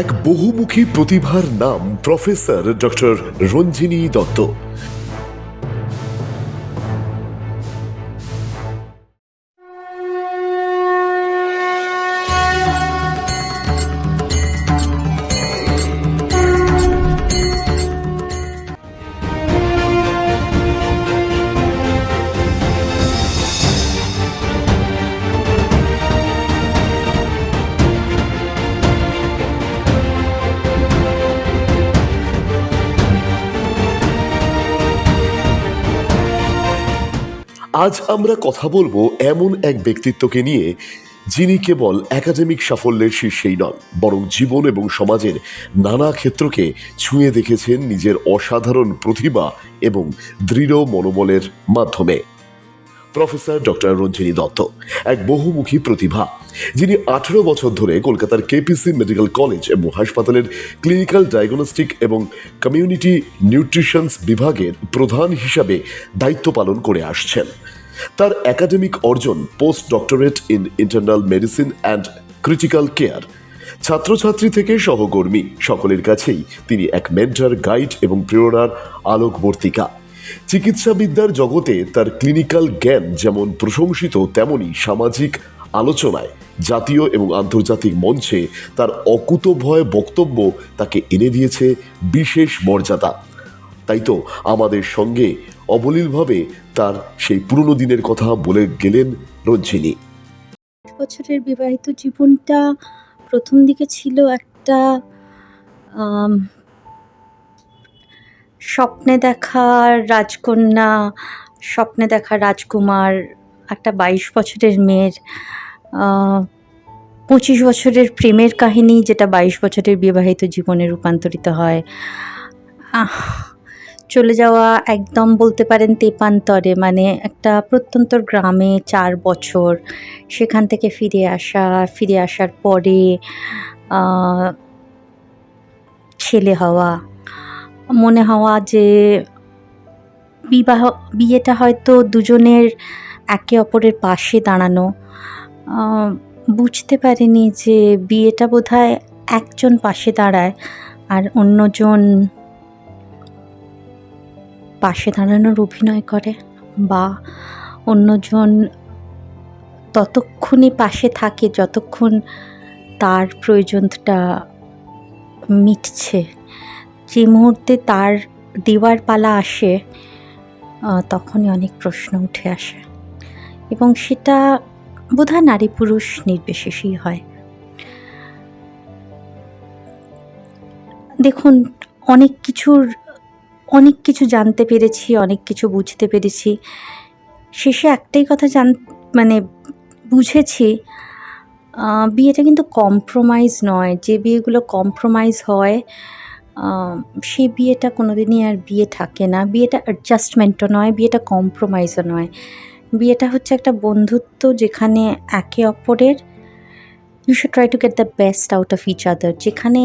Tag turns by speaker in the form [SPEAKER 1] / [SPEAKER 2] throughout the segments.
[SPEAKER 1] এক বহুমুখী প্রতিভার নাম প্রফেসর ডক্টর রঞ্জিনী দত্ত। আজ আমরা কথা বলব এমন এক ব্যক্তিত্বকে নিয়ে, যিনি কেবল একাডেমিক সাফল্যের শীর্ষেই নন, বরং জীবন এবং সমাজের নানা ক্ষেত্রকে ছুঁয়ে দেখেছেন নিজের অসাধারণ প্রতিভা এবং দৃঢ় মনোবলের মাধ্যমে। প্রফেসর ডক্টর রঞ্জিনী দত্ত, এক বহুমুখী প্রতিভা, যিনি আঠেরো বছর ধরে কলকাতার কেপিসি মেডিকেল কলেজ এবং হাসপাতালের ক্লিনিক্যাল ডায়াগনস্টিক এবং কমিউনিটি নিউট্রিশনস বিভাগের প্রধান হিসাবে দায়িত্ব পালন করে আসছেন। তার একাডেমিক অর্জন post doctorate in internal medicine and critical care, ছাত্রছাত্রী থেকে সহকর্মী, সকলের কাছেই তিনি এক মেন্টার, গাইড এবং প্রেরণার আলোকবর্তিকা। চিকিৎসাবিদ্যার জগতে তার ক্লিনিক্যাল জ্ঞান যেমন প্রশংসিত, তেমনি সামাজিক আলোচনায়, জাতীয় এবং আন্তর্জাতিক মঞ্চে তার অকুতভয় বক্তব্য তাকে এনে দিয়েছে বিশেষ মর্যাদা। তাই তো আমাদের সঙ্গে অবলীলভাবে তার সেই পুরনো দিনের কথা বলে গেলেন রঞ্জিনী।
[SPEAKER 2] বছরের বিবাহিত জীবনটা প্রথম দিকে ছিল একটা স্বপ্নে দেখা রাজকন্যা, স্বপ্নে দেখা রাজকুমার, একটা বাইশ বছরের মেয়ের পঁচিশ বছরের প্রেমের কাহিনী যেটা বাইশ বছরের বিবাহিত জীবনে রূপান্তরিত হয়। চলে যাওয়া একদম বলতে পারেন তেপান্তরে মানে একটা প্রত্যন্তর গ্রামে চার বছর, সেখান থেকে ফিরে আসা, ফিরে আসার পরে ছেলে হওয়া। মনে হওয়া যে বিবাহ, বিয়েটা হয়তো দুজনের একে অপরের পাশে দাঁড়ানো। বুঝতে পারিনি যে বিয়েটা বোধহয় একজন পাশে দাঁড়ায় আর অন্যজন পাশে দাঁড়ানোর অভিনয় করে বা অন্যজন ততক্ষণই পাশে থাকে যতক্ষণ তার প্রয়োজনটা মিটছে। যে মুহূর্তে তার দেওয়ার পালা আসে তখনই অনেক প্রশ্ন উঠে আসে। এবং সেটা বোধহয় নারী পুরুষ নির্বিশেষেই হয়। দেখুন, অনেক কিছুর, অনেক কিছু জানতে পেরেছি, অনেক কিছু বুঝতে পেরেছি। শেষে একটাই কথা জান মানে বুঝেছি বিয়েটা কিন্তু কম্প্রোমাইজ নয়। যে বিয়েগুলো কম্প্রোমাইজ হয় সেই বিয়েটা কোনোদিনই আর বিয়ে থাকে না। বিয়েটা অ্যাডজাস্টমেন্টও নয়, বিয়েটা কম্প্রোমাইজও নয়। বিয়েটা হচ্ছে একটা বন্ধুত্ব যেখানে একে অপরের you should try to get the best out of each other যেখানে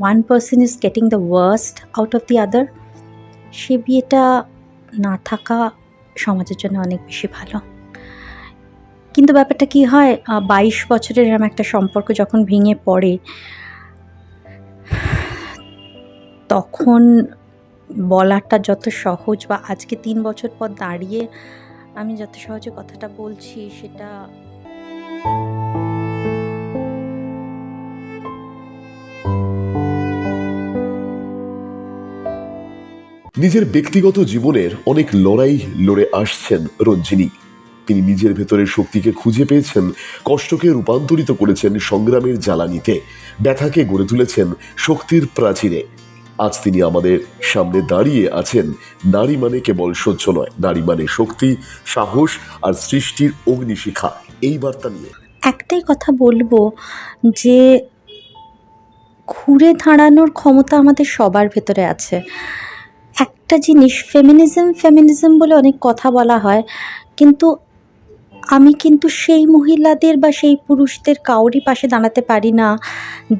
[SPEAKER 2] one person is getting the worst out of the other সে বিয়েটা না থাকা সমাজের জন্য অনেক বেশি ভালো। কিন্তু ব্যাপারটা কি হয় বাইশ বছরের এরম একটা সম্পর্ক যখন ভেঙে পড়ে তখন বলাটা যত সহজ বা আজকে তিন বছর পর দাঁড়িয়ে আমি যত সহজে কথাটা বলছি সেটা
[SPEAKER 1] নিজের ব্যক্তিগত জীবনের অনেক লড়াই লড়ে আসছেন রঞ্জিনী। তিনি নিজের ভেতরের শক্তিকে খুঁজে পেয়েছেন, কষ্টকে রূপান্তরিত করেছেন সংগ্রামের জ্বালানিতে, ব্যথাকে গড়ে তুলেছেন শক্তির প্রাচীরে। আজ তিনি আমাদের সামনে দাঁড়িয়ে আছেন। নারী মানে কেবল সহ্য নয়, নারী মানে শক্তি, সাহস আর সৃষ্টির অগ্নিশিখা। এই বার্তা নিয়ে।
[SPEAKER 2] একটাই কথা বলব যে, ঘুরে দাঁড়ানোর ক্ষমতা আমাদের সবার ভেতরে আছে। একটা জিনিস ফেমিনিজম ফেমিনিজম বলে অনেক কথা বলা হয়, কিন্তু আমি কিন্তু সেই মহিলাদের বা সেই পুরুষদের কাউরই পাশে দাঁড়াতে পারি না।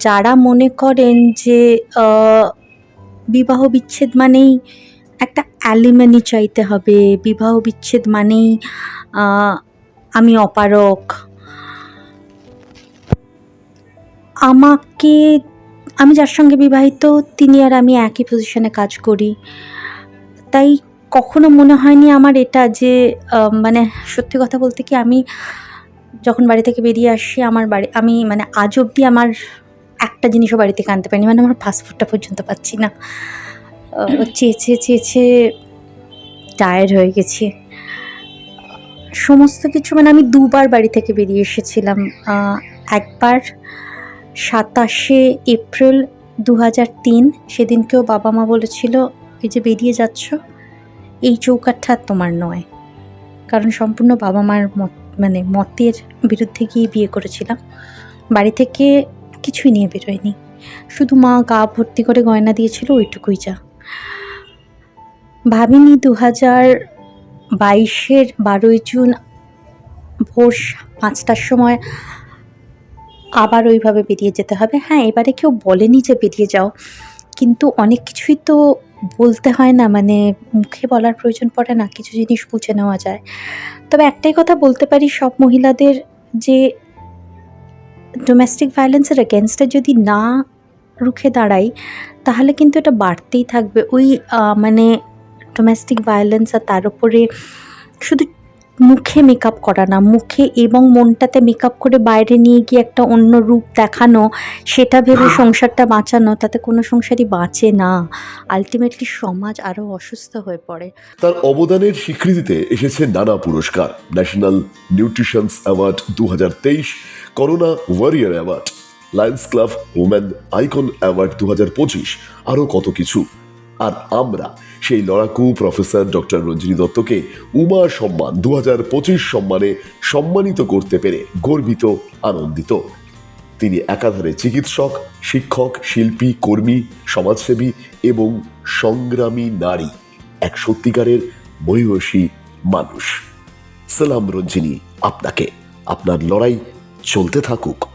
[SPEAKER 2] যারা মনে করেন যে বিবাহ বিচ্ছেদ মানেই একটা অ্যালিমানি চাইতে হবে। বিবাহ বিচ্ছেদ মানেই আমি অপারক। আমাকে, আমি যার সঙ্গে বিবাহিত, তিনি আর আমি একই পজিশনে কাজ করি। তাই কখনো মনে হয়নি আমার এটা যে মানে সত্যি কথা বলতে কি আমি যখন বাড়ি থেকে বেরিয়ে আসি, আমার বাড়ি, আমি মানে আজ অবধি আমার একটা জিনিসও বাড়ি থেকে আনতে পারিনি মানে আমার পাসপোর্টটা পর্যন্ত পাচ্ছি না। চেয়েছে চেয়েছে টায়ার্ড হয়ে গেছি। সমস্ত কিছু মানে আমি দুবার বাড়ি থেকে বেরিয়ে এসেছিলাম একবার সাতাশে এপ্রিল দু হাজার তিন, সেদিনকেও বাবা মা বলেছিল, এই যে বেরিয়ে যাচ্ছ, এই চৌকাঠটা তোমার নয়। কারণ সম্পূর্ণ বাবা মার মত মানে মতের বিরুদ্ধে গিয়ে বিয়ে করেছিলাম। বাড়ি থেকে কিছুই নিয়ে বেরোয়নি। শুধু মা গা ভর্তি করে গয়না দিয়েছিল ওইটুকুই যা। ভাবিনি দু হাজার বাইশের বারোই জুন ভোর পাঁচটার সময় আবার ওইভাবে বেরিয়ে যেতে হবে। হ্যাঁ এবারে কেউ বলেনি যে বেরিয়ে যাও। কিন্তু অনেক কিছুই তো বলতে হয় না মানে মুখে বলার প্রয়োজন পড়ে না, কিছু জিনিস বুঝে নেওয়া যায়। তবে একটাই কথা বলতে পারি, সব মহিলাদের যে ডোমেস্টিক ভায়োলেন্সের এগেনস্টে যদি না রুখে দাঁড়াই, তাহলে কিন্তু এটা বাড়তেই থাকবে। ওই মানে ডোমেস্টিক ভায়োলেন্স আর তার উপরে শুধু মুখে মেকআপ করা না, মুখে এবং মনটাতে মেকআপ করে বাইরে নিয়ে গিয়ে একটা অন্য রূপ দেখানো, সেটা ভেবে সংসারটা বাঁচানো, তাতে কোনো সংসারই বাঁচে না। আলটিমেটলি সমাজ আরও অসুস্থ হয়ে পড়ে।
[SPEAKER 1] তার অবদানের স্বীকৃতিতে এসেছে নানা পুরস্কার। ন্যাশনাল নিউট্রিশনস অ্যাওয়ার্ড দু হাজার তেইশ corona warrior award Lions Club woman icon award দু হাজার পঁচিশ, আরও কত কিছু? আর আমরা সেই লড়াকু প্রফেসর ডক্টর রঞ্জিনী দত্তকে উমা সম্মান দু হাজার পঁচিশ সম্মানে সম্মানিত করতে পেরে গর্বিত, আনন্দিত। তিনি একাধারে চিকিৎসক, শিক্ষক, শিল্পী, কর্মী, সমাজসেবী এবং সংগ্রামী নারী, এক সত্যিকারের মহিষী মানুষ। সালাম রঞ্জিনী, আপনাকে আপনার লড়াই চলতে থাকুক।